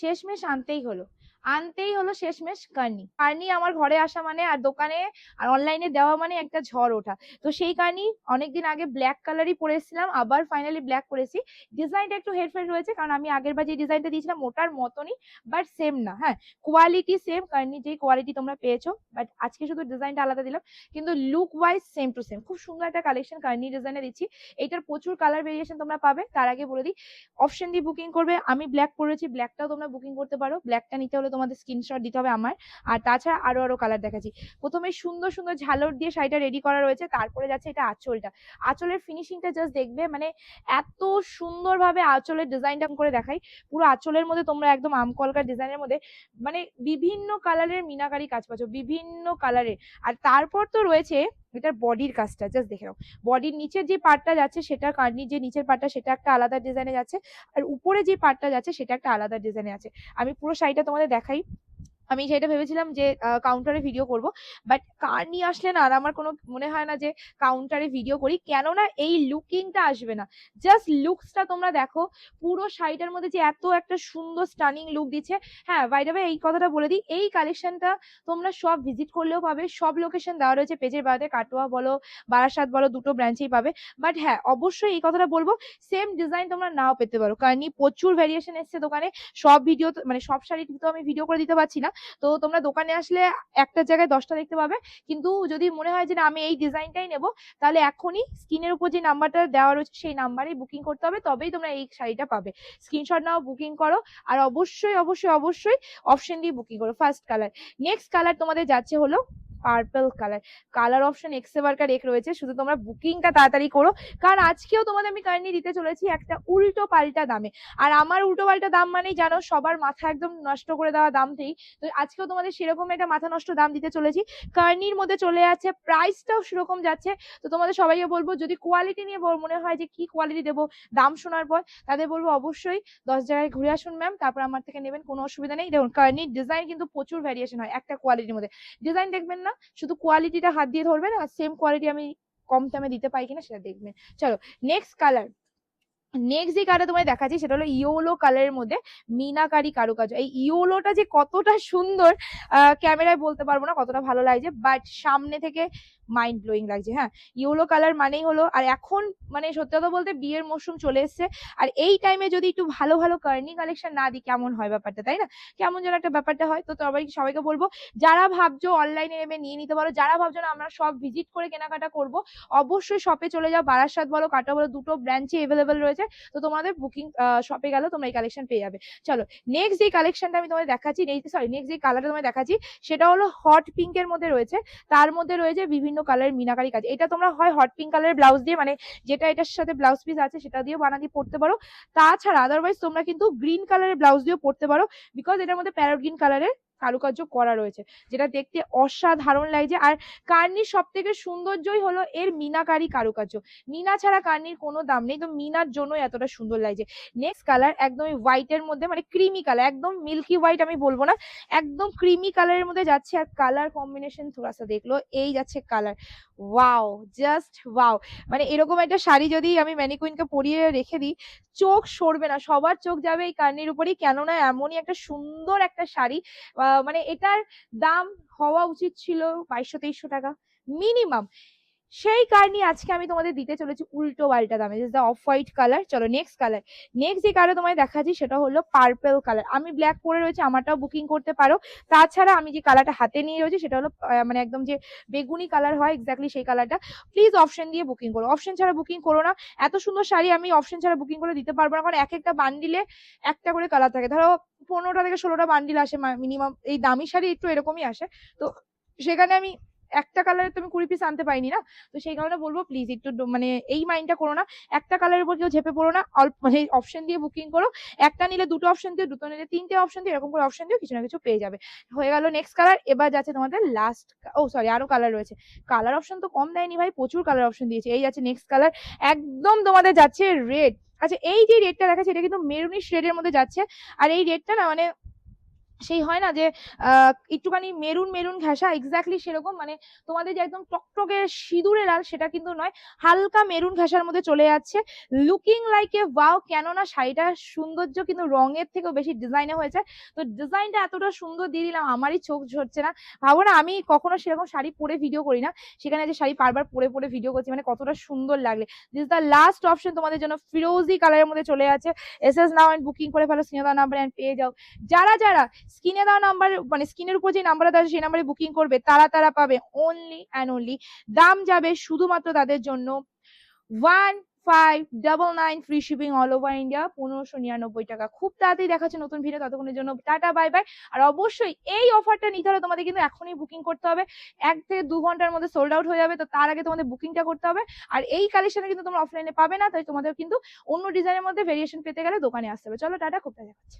শেষমেশ আনতেই হলো। আনতেই হলো শেষমেশ কার্নি। কার্নি আমার ঘরে আসা মানে আর দোকানে আর অনলাইনে দেওয়া মানে একটা ঝড় ওঠা। তো সেই কার্নি অনেকদিন আগে ব্ল্যাক কালারই পরেছিলাম আবার ফাইনালি ব্ল্যাক করেছি ডিজাইনটা একটু হেরফের রয়েছে কারণ আমি আগের বার যে ডিজাইনটা দিয়েছিলাম ওটার মতনই বাট সেম না। হ্যাঁ কোয়ালিটি সেম কার্নি যেই কোয়ালিটি তোমরা পেয়েছ বাট আজকে শুধু ডিজাইনটা আলাদা দিলাম। কিন্তু look wise same to same খুব সুন্দর একটা কালেকশন কার্নি ডিজাইনে দিচ্ছি। এইটার প্রচুর কালার ভেরিয়েশন তোমরা পাবে। তার আগে বলে দিই অপশন দিয়ে বুকিং করবে। আমি ব্ল্যাক করেছি ব্ল্যাকটাও তোমরা বুকিং করতে পারো। ব্ল্যাকটা নিতে হলে তোমাদের স্ক্রিনশট দিতে হবে আমার। আর তাছাড়া আরও আরও কালার দেখাচ্ছি। প্রথমে সুন্দর সুন্দর ঝালর দিয়ে শাড়িটা রেডি করা রয়েছে, তারপরে যাচ্ছে এটা আঁচলটা। আঁচলের ফিনিশিংটা জাস্ট দেখবে মানে এত সুন্দরভাবে আঁচলের ডিজাইনটা করে দেখাই। পুরো আঁচলের মধ্যে তোমরা একদম আমকলকার ডিজাইনের মধ্যে মানে বিভিন্ন কালারের মিনাকারি কাজ পাচ্ছ, বিভিন্ন কালারের আর তারপর তো রয়েছে এটার বডির কাজটা জাস্ট দেখে নাও। বডির নিচের যে পার্টটা যাচ্ছে, সেটা কার্নি যে নিচের পার্টটা সেটা একটা আলাদা ডিজাইনে যাচ্ছে। আর উপরে যে পার্টটা যাচ্ছে, সেটা একটা আলাদা ডিজাইনে আছে। আমি পুরো শাড়িটা তোমাদের দেখাই। আমি সেটা ভেবেছিলাম যে কাউন্টারে ভিডিও করব। বাট কার নিয়ে আসলে না? আর আমার কোনো মনে হয় না যে কাউন্টারে ভিডিও করি। কেননা এই লুকিংটা আসবে না। জাস্ট লুকসটা তোমরা দেখো, পুরো শাড়িটার মধ্যে যে এত একটা সুন্দর স্টানিং লুক দিচ্ছে। হ্যাঁ বাইরে এই কথাটা বলে দিই। এই কালেকশনটা তোমরা সব ভিজিট করলেও পাবে। সব লোকেশন দেওয়া রয়েছে। পেজের বাড়িতে কাটোয়া বলো, বারাসাত বলো, দুটো ব্রাঞ্চেই পাবে। বাট হ্যাঁ অবশ্যই এই কথাটা বলব। সেম ডিজাইন তোমরা নাও পেতে পারো। কারণ প্রচুর ভ্যারিয়েশন এসছে দোকানে। সব ভিডিও মানে সব শাড়ি তো আমি ভিডিও করে দিতে পারছি না। তো তোমরা দোকানে আসলে একটা জায়গায় দশটা দেখতে পাবে। কিন্তু যদি মনে হয় যে না, আমি এই ডিজাইনটাই নেব, তাহলে এখনই স্ক্রিনের উপর যে নাম্বারটা দেওয়া রয়েছে, সেই নাম্বারেই বুকিং করতে হবে, তবেই তোমরা এই শাড়িটা পাবে। স্ক্রিনশট নাও, বুকিং করো, আর অবশ্যই অবশ্যই অবশ্যই অপশন দিয়ে বুকিং করো, ফার্স্ট কালার। নেক্সট কালার তোমাদের যাচ্ছে হলো পার্পল কালার কালার অপশন এক্সে বার্কার এক রয়েছে, শুধু তোমরা বুকিংটা তাড়াতাড়ি করো। কারণ আজকেও তোমাদের আমি কাহিনী দিতে চলেছি একটা উল্টো পাল্টা দামে। আর আমার উল্টো পাল্টা দাম মানেই জানো, সবার মাথা একদম নষ্ট করে দেওয়া দামতেই তো আজকেও তোমাদের সেরকম একটা মাথা নষ্ট দাম দিতে চলেছি। কার্নির মধ্যে চলে যাচ্ছে প্রাইসটাও সেরকম যাচ্ছে। তো তোমাদের সবাইকে বলব, যদি কোয়ালিটি নিয়ে মনে হয় যে কি কোয়ালিটি দেবো দাম শোনার পর, তাদের বলব অবশ্যই দশ জায়গায় ঘুরে আসুন ম্যাম তারপর আমার থেকে নেবেন, কোনো অসুবিধা নেই। দেখুন কার্নির ডিজাইন কিন্তু প্রচুর ভ্যারিয়েশন হয় একটা কোয়ালিটির মধ্যে। ডিজাইন দেখবেন না শুধু কোয়ালিটিটা হাত দিয়ে ধরবেন আর সেম কোয়ালিটি আমি কম দামে দিতে পারি কিনা সেটা দেখবেন। চলো নেক্সট কালার নেক্সট যে কালারটা তোমায় দেখাচ্ছি সেটা হলো ইয়োলো কালারের মধ্যে মিনাকারি কারুকাজ এই ইয়োলোটা যে কতটা সুন্দর ক্যামেরায় বলতে পারব না কতটা ভালো লাগছে বাট সামনে থেকে মাইন্ড ব্লোয়িং লাগছে হ্যাঁ? ইয়েলো কালার মানেই হলো, আর এখন মানে সত্যি কথা বলতে বিয়ের মরশুম চলে এসছে, আর এই টাইমে যদি একটু ভালো ভালো কার্নি কালেকশন না দিই, কেমন হয় ব্যাপারটা, তাই না? কেমন যেন একটা ব্যাপারটা হয়, তো সবাই, সবাইকে বলব, যারা ভাবছ অনলাইনে নেমে নিয়ে নিতে পারো, যারা ভাবছ না, আমরা সব ভিজিট করে কেনাকাটা করব, অবশ্যই শপে চলে যাও, বারাসাত বলো কাটা বলো, দুটো ব্রাঞ্চে এভেলেবেল রয়েছে, তো তোমাদের বুকিং শপে গেলেও তোমরা এই কালেকশন পেয়ে যাবে। চলো নেক্সট যে কালেকশনটা আমি তোমাদের দেখাচ্ছি সরি নেক্সট যে কালারটা তোমাদের দেখাচ্ছি, সেটা হলো হট পিঙ্কের মধ্যে রয়েছে, তার মধ্যে রয়েছে বিভিন্ন কালারের মিনাকারি কাজ। এটা তোমরা হয় হট পিঙ্ক কালারের ব্লাউজ দিয়ে মানে যেটা এটার সাথে ব্লাউজ পিস আছে সেটা দিয়েও বানা দিয়ে পড়তে পারো। তাছাড়া আদারওয়াইজ তোমরা কিন্তু গ্রিন কালারের ব্লাউজ দিয়েও পড়তে পারো বিকজ এটার মধ্যে প্যারট গ্রিন কালারের কারুকার্য করা রয়েছে। যেটা দেখতে অসাধারণ লাগছে। আর কার্নির সব থেকে সৌন্দর্যই হলো এর মিনাকারি কারুকার্য। মিনা ছাড়া কার্নির কোনো দাম নেই। তো মিনার জন্য এতটা সুন্দর লাগছে। নেক্সট কালার একদমই হোয়াইটের মধ্যে মানে ক্রিমি কালার একদম মিল্কি হোয়াইট আমি বলব না। একদম ক্রিমি কালারের মধ্যে যাচ্ছে। আর কালার কম্বিনেশন থোড়াসা দেখল, এই যাচ্ছে কালার ওয়াও জাস্ট ওয়াও মানে এরকম একটা শাড়ি যদি আমি ম্যানিকুইনকে পরিয়ে রেখে দিই, চোখ সরবে না। সবার চোখ যাবে এই কার্নির উপরেই। কেননা এমনই একটা সুন্দর একটা শাড়ি মানে এটার দাম হওয়া উচিত ছিল বাইশশো তেইশশো টাকা মিনিমাম সেই কারণে আজকে আমি তোমাদের দিতে চলেছি উল্টো পাল্টা দামে দ্য অফ হোয়াইট কালার চলো নেক্সট কালার নেক্সট যে কালার তোমায় দেখাচ্ছি সেটা হলো পার্পেল কালার আমি ব্ল্যাক পরে রয়েছে, আমারটাও বুকিং করতে পারো। তাছাড়া আমি যে কালারটা হাতে নিয়ে রয়েছে সেটা হলো মানে একদম যে বেগুনি কালার হয় এক্স্যাক্টলি সেই কালারটা প্লিজ অপশন দিয়ে বুকিং করো। অপশন ছাড়া বুকিং করো না। এত সুন্দর শাড়ি আমি অপশন ছাড়া বুকিং করে দিতে পারব না, কারণ এক একটা বান্ডিলে একটা করে কালার থাকে। ধরো পনেরোটা থেকে ষোলোটা বান্ডিল আসে মিনিমাম এই দামি শাড়ি একটু এরকমই আসে। তো সেখানে আমি একটা কালারের তুমি কুড়ি পিস আনতে পাইনি না? তো সেই কারণে বলব প্লিজ একটু মানে এই মাইন্ডটা করো না। একটা কালারের উপর কেউ ঝেপে পড়ো না। অল্প মানে অপশন দিয়ে বুকিং করো। একটা নিলে দুটো অপশন দিয়ে দুটো নিলে তিনটে অপশন দিয়ে এরকম করে অপশন দিয়ে কিছু না কিছু পেয়ে যাবে। হয়ে গেল নেক্সট কালার এবার যাচ্ছে তোমাদের লাস্ট ও সরি আরও কালার রয়েছে। কালার অপশন তো কম দেয়নি ভাই, প্রচুর কালার অপশন দিয়েছে। এই যাচ্ছে নেক্সট কালার একদম তোমাদের যাচ্ছে রেড আচ্ছা এই যে রেডটা দেখাচ্ছে, এটা কিন্তু মেরুনিশ রেডের মধ্যে যাচ্ছে। আর এই রেডটা না মানে সেই হয় না যে একটুখানি মেরুন মেরুন ঘেঁষা এক্স্যাক্টলি সেরকম মানে তোমাদের যে একদম টকটকে সিঁদুরে লাল সেটা কিন্তু নয়, হালকা মেরুন ঘেঁষার মধ্যে চলে যাচ্ছে। লুকিং লাইক এ ওয়াও কেননা শাড়িটার সৌন্দর্য কিন্তু রঙের থেকেও বেশি ডিজাইনে হয়েছে। তো ডিজাইনটা এতটা সুন্দর দিয়ে দিলাম, আমারই চোখ ঝরছে না। ভাবো না, আমি কখনো সেরকম শাড়ি পরে ভিডিও করি না। সেখানে যে শাড়ি বারবার পরে পরে ভিডিও করছি মানে কতটা সুন্দর লাগলে। দিস দ্য লাস্ট অপশন তোমাদের জন্য ফিরোজি কালারের মধ্যে চলে আছে S S now and booking করে ফেলো দেওয়া নাম্বার অ্যান্ড পেয়ে যাও। যারা যারা স্ক্রিনে দেওয়া নাম্বার মানে স্ক্রিনের উপর যে নাম্বারটা দেওয়া সেই নাম্বারে বুকিং করবে। তারা তারা পাবে অনলি অ্যান্ড অনলি দাম যাবে শুধুমাত্র তাদের জন্য one five double nine free shipping all over India পনেরোশো নিরানব্বই টাকা। খুব তাড়াতাড়ি দেখাচ্ছে নতুন ভিডিও ততক্ষণের জন্য টাটা বাই বাই আর অবশ্যই এই অফারটা নিতে হলে তোমাদের কিন্তু এখনই বুকিং করতে হবে। এক থেকে দু ঘণ্টার মধ্যে সোল্ড আউট হয়ে যাবে, তো তার আগে তোমাদের বুকিংটা করতে হবে। আর এই কালেকশনে কিন্তু তোমরা অফলাইনে পাবে না, তাই তোমাদের কিন্তু অন্য ডিজাইনের মধ্যে ভেরিয়েশন পেতে গেলে দোকানে আসতে হবে। চলো, টাটা, খুব দেখাচ্ছে।